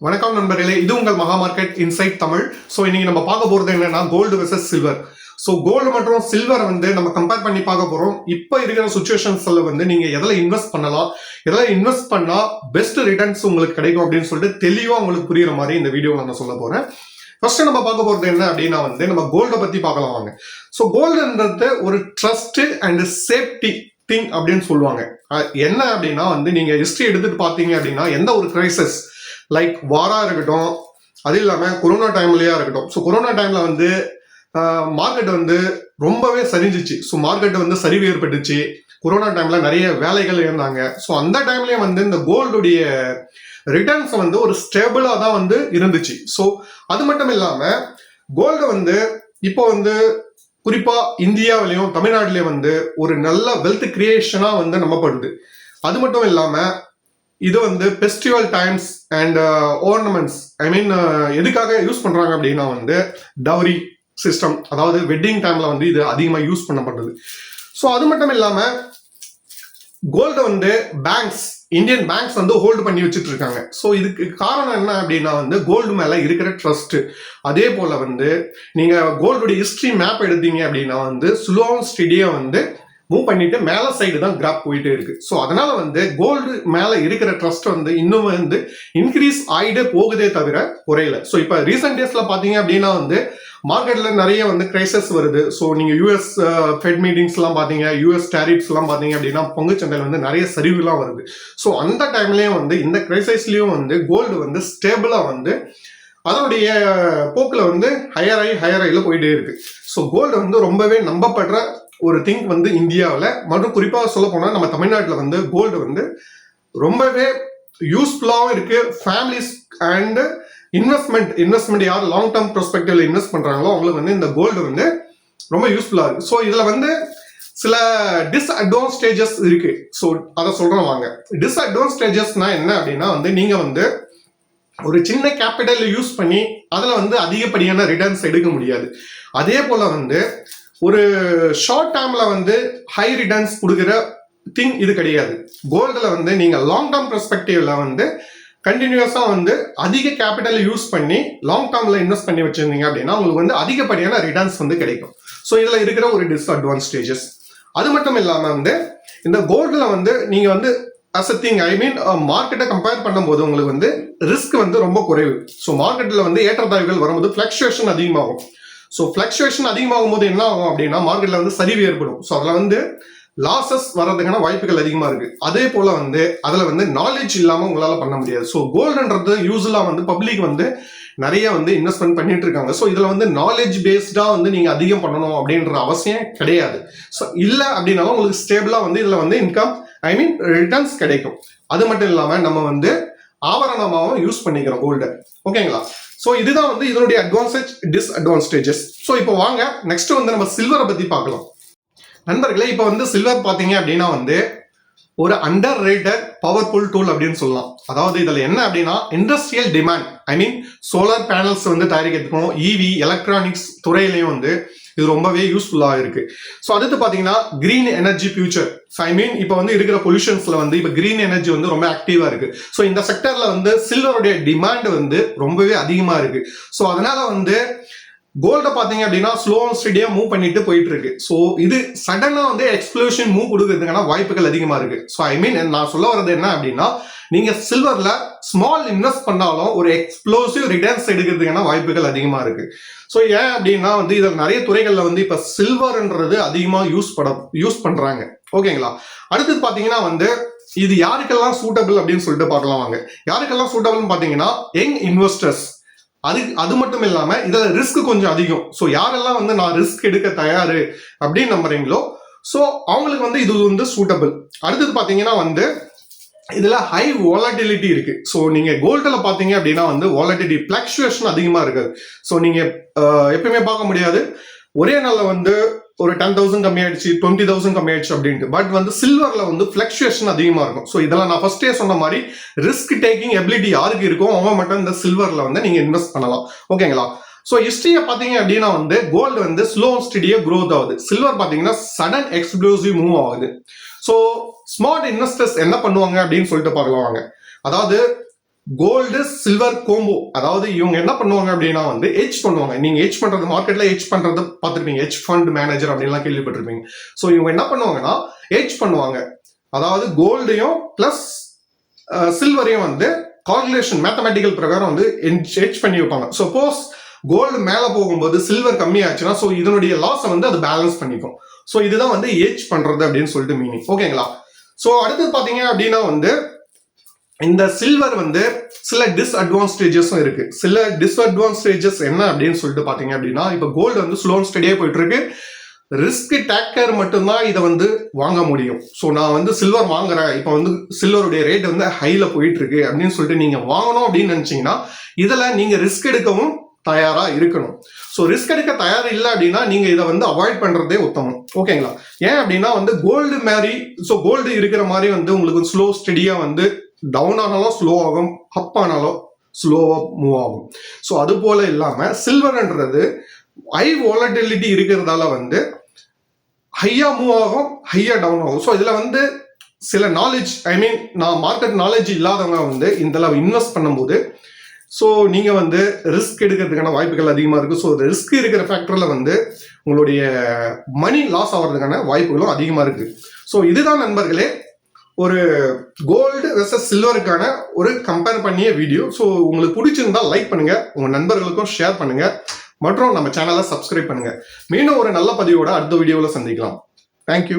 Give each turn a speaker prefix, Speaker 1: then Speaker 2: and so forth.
Speaker 1: வணக்கம் நண்பர்களே இது உங்கள் மகா மார்க்கெட் இன்சைட் தமிழ். ஸோ இன்னைக்கு நம்ம பார்க்க போகிறது என்னன்னா gold versus silver so gold மற்றும் சில்வர் வந்து நம்ம கம்பேர் பண்ணி பார்க்க போகிறோம் இப்போ இருக்கிற சுச்சுவேஷன்ஸ்ல வந்து நீங்கள் எதில் இன்வெஸ்ட் பண்ணலாம் எதில் இன்வெஸ்ட் பண்ணால் பெஸ்ட் ரிட்டர்ன்ஸ் உங்களுக்கு கிடைக்கும் அப்படின்னு சொல்லிட்டு தெளிவாக உங்களுக்கு புரியுற மாதிரி இந்த வீடியோவில் நான் சொல்ல போகிறேன் ஃபர்ஸ்ட் நம்ம பார்க்க போகிறது என்ன அப்படின்னா வந்து நம்ம கோல்டை பற்றி பார்க்கலாம் வாங்க. ஸோ கோல்டுன்றது ஒரு ட்ரஸ்ட்டு அண்ட் சேஃப்டி திங் அப்படின்னு சொல்லுவாங்க. என்ன அப்படின்னா வந்து நீங்கள் ஹிஸ்ட்ரி எடுத்துட்டு பார்த்தீங்க அப்படின்னா எந்த ஒரு கிரைசஸ் லைக் வாரா இருக்கட்டும் அது இல்லாமல் கொரோனா டைம்லயா இருக்கட்டும். ஸோ கொரோனா டைம்ல வந்து மார்க்கெட் வந்து ரொம்பவே சரிஞ்சிச்சு. ஸோ மார்க்கெட் வந்து சரிவு ஏற்பட்டுச்சு. கொரோனா டைம்ல நிறைய வேலைகள் இருந்தாங்க. ஸோ அந்த டைம்லயே வந்து இந்த கோல்டுடைய ரிட்டர்ன்ஸ் வந்து ஒரு ஸ்டேபிளாக தான் வந்து இருந்துச்சு. ஸோ அது மட்டும் இல்லாமல் கோல்டு வந்து இப்போ வந்து குறிப்பா இந்தியாவிலையும் தமிழ்நாட்டிலையும் வந்து ஒரு நல்ல வெல்த் கிரியேஷனா வந்து நம்பப்படுது. அது மட்டும் இல்லாம இது வந்து festival times and ornaments I mean எதுக்காக யூஸ் பண்ணுறாங்க அப்படின்னா வந்து டவுரி சிஸ்டம் அதாவது வெட்டிங் டைமில் வந்து இது அதிகமாக யூஸ் பண்ணப்படுது. ஸோ அது மட்டும் இல்லாமல் கோல்டை வந்து பேங்க்ஸ் இந்தியன் பேங்க்ஸ் வந்து ஹோல்டு பண்ணி வச்சுட்டு இருக்காங்க. ஸோ இதுக்கு காரணம் என்ன அப்படின்னா வந்து கோல்டு மேலே இருக்கிற ட்ரஸ்ட்டு அதே போல் வந்து நீங்கள் கோல்டுடைய ஹிஸ்ட்ரி மேப் எடுத்தீங்க அப்படின்னா வந்து ஸ்லோ ஸ்டடியா வந்து மூவ் பண்ணிட்டு மேலே சைடு தான் கிராப் போயிட்டே இருக்கு. ஸோ அதனால வந்து கோல்டு மேலே இருக்கிற ட்ரஸ்ட் வந்து இன்னும் வந்து இன்க்ரீஸ் ஆகிட்டே போகுதே தவிர குறையல. ஸோ இப்போ ரீசெண்ட் டேஸ்ல பார்த்தீங்க அப்படின்னா வந்து மார்க்கெட்ல நிறைய வந்து கிரைசஸ் வருது. ஸோ நீங்க யூஎஸ் ஃபெட் மீட்டிங்ஸ்லாம் பார்த்தீங்க யூஎஸ் டேரிப்ஸ்லாம் பார்த்தீங்க அப்படின்னா அப்படின்னா பங்குச்சந்தையில் வந்து நிறைய சரிவுலாம் வருது. ஸோ அந்த டைம்லயும் வந்து இந்த கிரைசஸ்லயும் வந்து கோல்டு வந்து ஸ்டேபிளா வந்து அதனுடைய போக்கில் வந்து ஹையர் ஆகி ஹையர் ஆகியில் போயிட்டே இருக்கு. ஸோ கோல்டு வந்து ரொம்பவே நம்பப்படுற ஒரு திங் வந்து இந்தியாவில் மற்றும் குறிப்பாக சொல்ல போனால் நம்ம தமிழ்நாட்டில் வந்து கோல்டு வந்து ரொம்பவே யூஸ்ஃபுல்லாகவும் இருக்கு. ஃபேமிலிஸ் அண்ட் இன்வெஸ்ட்மெண்ட் இன்வெஸ்ட்மெண்ட் யார் லாங் டேர்ம் ப்ரொஸ்பெக்டிவ்ல இன்வெஸ்ட் பண்ணுறாங்களோ அவங்களுக்கு வந்து இந்த கோல்டு வந்து ரொம்ப யூஸ்ஃபுல்லாக இருக்கு. ஸோ இதில் வந்து சில டிஸ்அட்வான்டேஜஸ் இருக்கு. ஸோ அதை சொல்கிறோம் வாங்க. டிஸ்அட்வான்டேஜஸ்னா என்ன அப்படின்னா வந்து நீங்கள் வந்து ஒரு சின்ன கேபிட்டல் யூஸ் பண்ணி அதில் வந்து அதிகப்படியான ரிட்டர்ன்ஸ் எடுக்க முடியாது. அதே போல் வந்து ஒரு ஷார்ட் டேர்ம்ல வந்து ஹை ரிட்டர்ன்ஸ் கொடுக்குற திங் இது கிடையாது. கோல்டில் வந்து நீங்கள் லாங் டேர்ம் பெர்ஸ்பெக்டிவ்ல வந்து கண்டினியூஸாக வந்து அதிக கேபிட்டல் யூஸ் பண்ணி லாங் டேர்மில் இன்வெஸ்ட் பண்ணி வச்சுருந்தீங்க அப்படின்னா உங்களுக்கு வந்து அதிகப்படியான ரிட்டர்ன்ஸ் வந்து கிடைக்கும். ஸோ இதில் இருக்கிற ஒரு டிஸ்அட்வான்டேஜஸ் அது மட்டும் இல்லாமல் வந்து இந்த கோல்டில் வந்து நீங்கள் வந்து அஸ் அ திங் ஐ மீன் மார்க்கெட்டை கம்பேர் பண்ணும்போது உங்களுக்கு வந்து ரிஸ்க் வந்து ரொம்ப குறைவு. ஸோ மார்க்கெட்டில் வந்து ஏற்றத்தாழ்வுகள் வரும்போது ஃப்ளக்சுவேஷன் அதிகமாகும். ஸோ ஃப்ளக்சுவேஷன் அதிகமாகும் போது என்ன ஆகும் அப்படின்னா மார்க்கெட்ல வந்து சரிவு ஏற்படும். ஸோ அதில் வந்து லாசஸ் வர்றதுக்கான வாய்ப்புகள் அதிகமாக இருக்கு. அதே போல வந்து அதில் வந்து நாலேஜ் இல்லாமல் உங்களால் பண்ண முடியாது. ஸோ கோல்டுன்றது யூஸ்ஃபுல்லாக வந்து பப்ளிக் வந்து நிறைய வந்து இன்வெஸ்ட்மெண்ட் பண்ணிட்டு இருக்காங்க. ஸோ இதில் வந்து நாலேஜ் பேஸ்டாக வந்து நீங்கள் அதிகம் பண்ணணும் அப்படின்ற அவசியம் கிடையாது. ஸோ இல்லை அப்படின்னாலும் உங்களுக்கு ஸ்டேபிளாக வந்து இதில் வந்து இன்கம் ஐ மீன் ரிட்டர்ன்ஸ் கிடைக்கும். அது மட்டும் இல்லாமல் நம்ம வந்து ஆபரணமாகவும் யூஸ் பண்ணிக்கிறோம் கோல்டு ஓகேங்களா? ஸோ இதுதான் வந்து இதனுடைய அட்வான்டேஜ் டிஸ்அட்வான்டேஜஸ் ஸோ இப்போ வாங்க நெக்ஸ்ட் வந்து நம்ம சில்வரை பற்றி பார்க்கலாம். நண்பர்களே இப்போ வந்து சில்வர் பார்த்தீங்க அப்படின்னா வந்து ஒரு அண்டர் ரேட்டட் பவர்ஃபுல் டூல் அப்படின்னு சொல்லலாம். அதாவது இதில் என்ன அப்படின்னா industrial demand I mean solar panels வந்து தயாரிக்கிறதுக்கும் இவி எலக்ட்ரானிக்ஸ் துறையிலையும் வந்து இது ரொம்பவே யூஸ்ஃபுல்லாக இருக்கு. ஸோ அடுத்து பார்த்தீங்கன்னா green energy future I mean இப்போ வந்து இருக்கிற பொல்யூஷன்ஸில் வந்து இப்போ க்ரீன் எனர்ஜி வந்து ரொம்ப ஆக்டிவாக இருக்கு. ஸோ இந்த செக்டரில் வந்து சில்வருடைய டிமாண்ட் வந்து ரொம்பவே அதிகமாக இருக்கு. ஸோ அதனால வந்து கோல்டை பார்த்தீங்க அப்படின்னா ஸ்லோ அண்ட் ஸ்டடியாக மூவ் பண்ணிட்டு போயிட்டு இருக்கு ஸோ இது சடனாக வந்து எக்ஸ்ப்ளோஷன் மூவ் கொடுக்கறதுக்கான வாய்ப்புகள் அதிகமாக இருக்கு. ஸோ ஐ மீன் நான் சொல்ல வர்றது என்ன அப்படின்னா நீங்கள் சில்வரில் ஸ்மால் இன்வெஸ்ட் பண்ணாலும் ஒரு எக்ஸ்ப்ளோசிவ் ரிட்டர்ன்ஸ் எடுக்கிறதுக்கான வாய்ப்புகள் அதிகமாக இருக்கு. ஸோ ஏன் அப்படின்னா வந்து இதில் நிறைய துறைகளில் வந்து இப்போ சில்வர்ன்றது அதிகமாக யூஸ் பட யூஸ் பண்ணுறாங்க ஓகேங்களா அடுத்தது பார்த்தீங்கன்னா வந்து இது யாருக்கெல்லாம் சூட்டபிள் அப்படின்னு சொல்லிட்டு பார்க்கலாம் வாங்க. யாருக்கெல்லாம் சூட்டபிள்னு பார்த்தீங்கன்னா யங் இன்வெஸ்டர்ஸ் அது அது மட்டும் இல்லாமல் இதில் ரிஸ்க் கொஞ்சம் அதிகம். ஸோ யாரெல்லாம் வந்து நான் ரிஸ்க் எடுக்க தயாரு அப்படின்னு நம்புறீங்களோ ஸோ அவங்களுக்கு வந்து இது வந்து சூட்டபிள் அடுத்தது பார்த்தீங்கன்னா வந்து இதில் ஹை வாலட்டிலிட்டி இருக்கு. ஸோ நீங்கள் கோல்டில் பார்த்தீங்க அப்படின்னா வந்து வாலட்டிலிட்டி பிளக்சுவேஷன் அதிகமாக இருக்காது. ஸோ நீங்கள் எப்பயுமே பார்க்க முடியாது. ஒரே நாளில் வந்து ஒரு டென் தௌசண்ட் கம்மியாயிடுச்சு டுவெண்ட்டி தௌசண்ட் கம்மியாயிடுச்சு அப்படின்ட்டு. பட் வந்து சில்வரில் வந்து ஃபிளக்சுவேஷன் அதிகமாக இருக்கும். ஸோ இதெல்லாம் நான் ஃபர்ஸ்டே சொன்ன மாதிரி ரிஸ்க் டேக்கிங் எபிலிட்டி யாருக்கு இருக்கோ அவங்க மட்டும் இந்த சில்வரில் வந்து நீங்கள் இன்வெஸ்ட் பண்ணலாம். ஓகேங்களா ஸோ ஹிஸ்ட்ரியை பார்த்தீங்க அப்படின்னா வந்து கோல்டு வந்து ஸ்லோ ஸ்டடியாக க்ரோத் ஆகுது. சில்வர் பார்த்தீங்கன்னா சடன் எக்ஸ்ப்ளோசிவ் மூவ் ஆகுது. ஸோ ஸ்மார்ட் இன்வெஸ்டர்ஸ் என்ன பண்ணுவாங்க அப்படின்னு சொல்லிட்டு பார்க்கலாம் வாங்க. அதாவது கோல்டு சில்வர் கோம்போ அதாவது இவங்க என்ன பண்ணுவாங்க அப்படின்னா வந்து ஹெச் பண்ணுவாங்க. நீங்க ஹெச் பண்றது மார்க்கெட்ல ஹெச் பண்றது பார்த்துருப்பீங்க. ஹெச் ஃபண்ட் மேனேஜர் அப்படின்லாம் கேள்விப்பட்டிருப்பீங்க. ஸோ இவங்க என்ன பண்ணுவாங்கன்னா ஹெச் பண்ணுவாங்க. அதாவது கோல்டையும் பிளஸ் சில்வரையும் வந்து கால்குலேஷன் மேத்தமெட்டிக்கல் பிரகாரம் வந்து ஹெச் பண்ணி வைப்பாங்க. சப்போஸ் கோல்டு மேலே போகும்போது சில்வர் கம்மியாச்சுன்னா ஸோ இதனுடைய லாஸை வந்து அது பேலன்ஸ் பண்ணிக்கும். ஸோ இதுதான் வந்து ஏஜ் பண்றது அப்படின்னு சொல்லிட்டு மீனிங் ஓகேங்களா ஸோ அடுத்தது பார்த்தீங்க அப்படின்னா வந்து இந்த சில்வர் வந்து சில டிஸ்அட்வான்டேஜஸும் இருக்கு. சில டிஸ்அட்வான்டேஜஸ் என்ன அப்படின்னு சொல்லிட்டு பார்த்தீங்க அப்படின்னா இப்போ கோல்டு வந்து ஸ்லோ அண்ட் ஸ்டடியாக போயிட்டு இருக்கு ரிஸ்க் டேக்கர் மட்டும்தான் இதை வந்து வாங்க முடியும். ஸோ நான் வந்து சில்வர் வாங்குறேன். இப்போ வந்து சில்வருடைய ரேட் வந்து ஹையில் போயிட்டு இருக்கு அப்படின்னு சொல்லிட்டு நீங்கள் வாங்கணும் அப்படின்னு நினச்சிங்கன்னா இதில் நீங்கள் ரிஸ்க் எடுக்கவும் தயாரா இருக்கணும். ஸோ ரிஸ்க் எடுக்க தயார் இல்லை அப்படின்னா நீங்க இதை வந்து அவாய்ட் பண்றதே உத்தமம். ஓகேங்களா ஏன் அப்படின்னா வந்து கோல்டு மாதிரி ஸோ கோல்டு இருக்கிற மாதிரி வந்து உங்களுக்கு ஸ்லோ ஸ்டெடியா வந்து டவுன் ஆனாலும் ஸ்லோ ஆகும் அப் ஆனாலும் ஸ்லோவா மூவ் ஆகும். ஸோ அது போல இல்லாம சில்வர்ன்றது ஹை வாலட்டிலிட்டி இருக்கிறதால வந்து ஹையா மூவ் ஆகும் ஹையா டவுன் ஆகும். ஸோ இதுல வந்து சில நாலேஜ் ஐ மீன் நான் மார்க்கெட் நாலேஜ் இல்லாதவங்க வந்து இதில் இன்வெஸ்ட் பண்ணும்போது ஸோ நீங்கள் வந்து ரிஸ்க் எடுக்கிறதுக்கான வாய்ப்புகள் அதிகமாக இருக்குது ஸோ ரிஸ்க் இருக்கிற ஃபேக்டரில் வந்து உங்களுடைய மணி லாஸ் ஆகிறதுக்கான வாய்ப்புகளும் அதிகமாக இருக்குது ஸோ இதுதான் நண்பர்களே ஒரு கோல்டு வெர்சஸ் சில்வருக்கான ஒரு கம்பேர் பண்ணிய வீடியோ ஸோ உங்களுக்கு பிடிச்சிருந்தா லைக் பண்ணுங்கள் உங்கள் நண்பர்களுக்கும் ஷேர் பண்ணுங்கள் மற்றும் நம்ம சேனலை சப்ஸ்கிரைப் பண்ணுங்கள் மீண்டும் ஒரு நல்ல பதிவோட அடுத்த வீடியோவில் சந்திக்கலாம். தேங்க்யூ